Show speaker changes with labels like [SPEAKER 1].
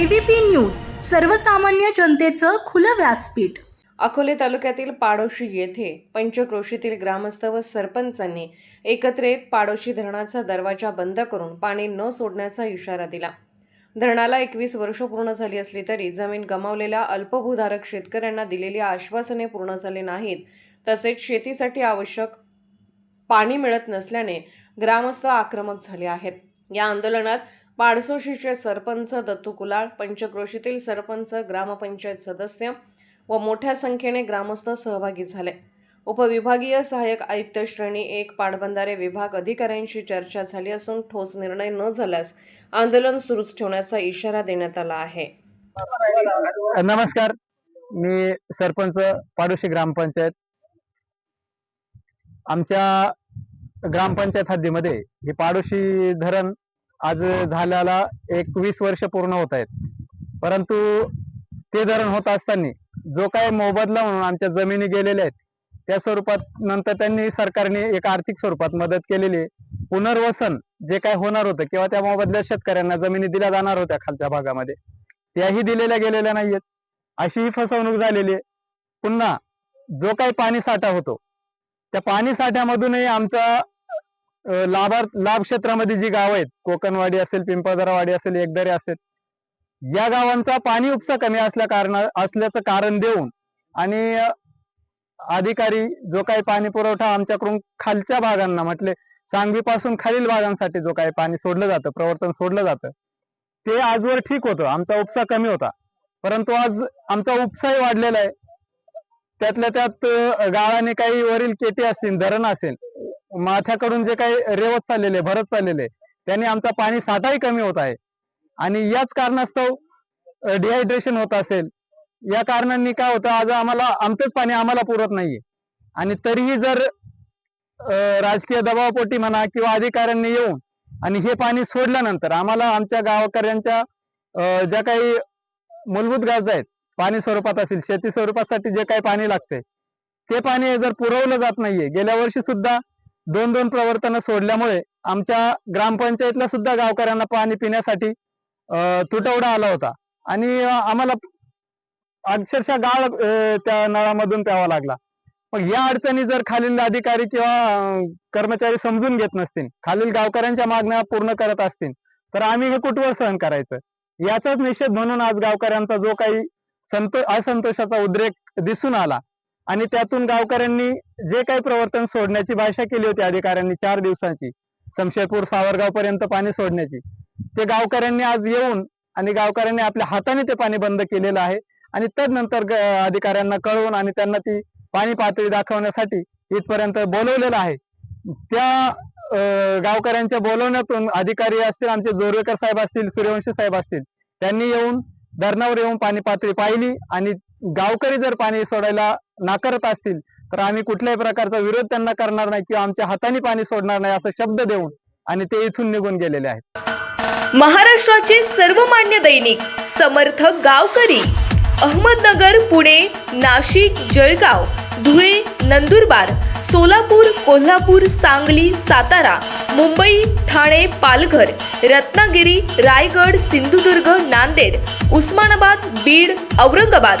[SPEAKER 1] ABP news सर्वसामान्य जनतेचं खुलं व्यासपीठ.
[SPEAKER 2] अकोले तालुक्यातील पाडोशी येथे पंचक्रोशीतील ग्रामस्थ व सरपंचांनी एकत्र येत पाडोशी धरणाचा दरवाजा बंद करून पाणी न सोडण्याचा इशारा दिला. धरणाला एकवीस वर्ष पूर्ण झाली असली तरी जमीन गमावलेल्या अल्पभूधारक शेतकऱ्यांना दिलेली आश्वासने पूर्ण झाली नाहीत. तसेच शेतीसाठी आवश्यक पाणी मिळत नसल्याने ग्रामस्थ आक्रमक झाले आहेत. या आंदोलनात पाडसोशीचे सरपंच दत्तू कुलाळ पंचक्रोशीतील सरपंच ग्रामपंचायत सदस्य व मोठ्या संख्येने ग्रामस्थ सहभागी झाले. उपविभागीय सहाय्यक आयुक्त श्रेणी एक पाटबंधारे विभाग अधिकाऱ्यांशी चर्चा झाली असून ठोस निर्णय न झाल्यास आंदोलन सुरूच ठेवण्याचा इशारा देण्यात आला आहे.
[SPEAKER 3] नमस्कार मी सरपंच पाडोशी ग्रामपंचायत. आमच्या ग्रामपंचायत हद्दीमध्ये हे पाडोशी धरण आज झाल्याला एक वीस वर्ष पूर्ण होत आहेत. परंतु ते धरण होत असताना जो काय मोबदला म्हणून आमच्या जमिनी गेलेल्या आहेत त्या स्वरूपात नंतर त्यांनी सरकारने एक आर्थिक स्वरूपात मदत केलेली. आहे. पुनर्वसन जे काय होणार होतं किंवा त्या मोबदल्यात शेतकऱ्यांना जमिनी दिल्या जाणार होत्या खालच्या भागामध्ये त्याही दिलेल्या गेलेल्या नाहीयेत. अशी ही फसवणूक झालेली आहे. पुन्हा जो काही पाणी साठा होतो त्या पाणी साठ्यामधूनही आमचा लाभार्थ लाभ क्षेत्रामध्ये जी गाव आहेत कोकणवाडी असेल पिंपळदरावाडी असेल एकदरे असेल या गावांचा पाणी उपसा कमी असल्या कारण असल्याचं कारण देऊन आणि अधिकारी जो काही पाणी पुरवठा आमच्याकडून खालच्या भागांना म्हटले सांगवीपासून खालील भागांसाठी जो काही पाणी सोडलं जातं प्रवर्तन सोडलं जातं ते आजवर ठीक होतं आमचा उपसा कमी होता. परंतु आज आमचा उपसाही वाढलेला आहे. त्यातल्या त्यात गाळाने काही वरील केटी असतील धरण असेल माथ्याकडून जे काही रेवत चाललेले भरत चाललेले त्यांनी आमचा पाणी साठाही कमी होत आहे. आणि याच कारणास्तव डिहायड्रेशन होत असेल. या कारणांनी काय होतं आज आम्हाला आमचंच पाणी आम्हाला पुरत नाहीये. आणि तरीही जर राजकीय दबावपोटी म्हणा किंवा अधिकाऱ्यांनी येऊन आणि हे पाणी सोडल्यानंतर आम्हाला आमच्या गावकऱ्यांच्या अं, ज्या काही मूलभूत गरजा आहेत पाणी स्वरूपात असेल शेती स्वरूपासाठी जे काही पाणी लागते ते पाणी जर पुरवलं जात नाहीये गेल्या वर्षी सुद्धा दोन दोन प्रवर्तन सोडल्यामुळे आमच्या ग्रामपंचायतला सुद्धा गावकऱ्यांना पाणी पिण्यासाठी तुटवडा आला होता. आणि आम्हाला अक्षरशः गाळ त्या नळामधून प्यावा लागला. मग या अडचणी जर खालील अधिकारी किंवा कर्मचारी समजून घेत नसतील खालील गावकऱ्यांच्या मागण्या पूर्ण करत असतील तर आम्ही हे कुठवर सहन करायचं? याचाच निषेध म्हणून आज गावकऱ्यांचा जो काही संतो असंतोषाचा उद्रेक दिसून आला. आणि त्यातून गावकऱ्यांनी जे काही प्रवर्तन सोडण्याची भाषा केली होती अधिकाऱ्यांनी चार दिवसांची शमशेरपूर सावरगाव पर्यंत पाणी सोडण्याची ते गावकऱ्यांनी आज येऊन आणि गावकऱ्यांनी आपल्या हाताने ते पाणी बंद केलेलं आहे आणि तदनंतर अधिकाऱ्यांना कळवून आणि त्यांना ती पाणी पातळी दाखवण्यासाठी इथपर्यंत बोलवलेलं आहे. त्या गावकऱ्यांच्या बोलवण्यातून अधिकारी असतील आमचे जोरवेकर साहेब असतील सूर्यवंशी साहेब असतील त्यांनी येऊन धरणावर येऊन पाणी पातळी पाहिली आणि गावकरी जर पाणी सोडायला नाकारत असतील तर आम्ही कुठल्याही प्रकारचा विरोध त्यांना करणार नाही किंवा आमच्या हाताने पाणी सोडणार नाही असं शब्द देऊन आणि ते इथून निघून गेलेले आहेत.
[SPEAKER 4] महाराष्ट्राचे सर्वमान्य दैनिक समर्थ गावकरी अहमदनगर पुणे नाशिक जळगाव धुळे नंदुरबार सोलापूर कोल्हापूर सांगली सातारा मुंबई ठाणे पालघर रत्नागिरी रायगड सिंधुदुर्ग नांदेड उस्मानाबाद बीड औरंगाबाद